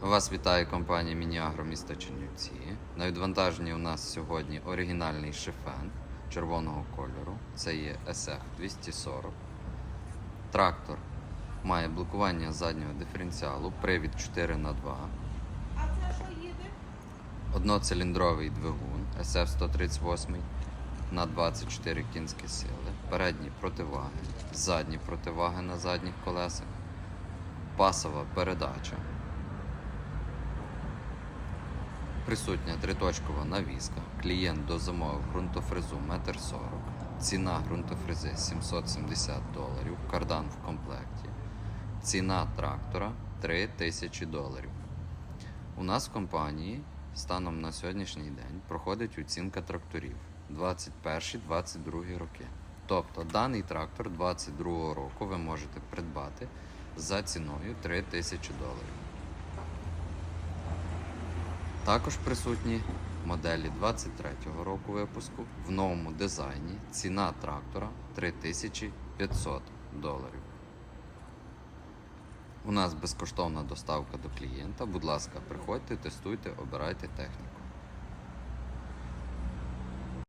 Вас вітає компанія Мініагро міста Чернівці. На відвантаженні у нас сьогодні оригінальний шифен червоного кольору. Це є SF 240. Трактор має блокування заднього диференціалу, привід 4 х 2 А це що їде? одноциліндровий двигун SF 138 на 24 кінські сили, передні противаги, задні противаги на задніх колесах, пасова передача. Присутня триточкова навіска. Клієнт дозамовив ґрунтофрезу 1,40 м. Ціна ґрунтофрези 770 доларів. Кардан в комплекті. Ціна трактора 3000 доларів. У нас в компанії станом на сьогоднішній день проходить оцінка тракторів 21-22 роки. Тобто даний трактор 22 року ви можете придбати за ціною 3000 доларів. Також присутні моделі 23-го року випуску в новому дизайні. Ціна трактора 3500 доларів. У нас безкоштовна доставка до клієнта. Будь ласка, приходьте, тестуйте, обирайте техніку.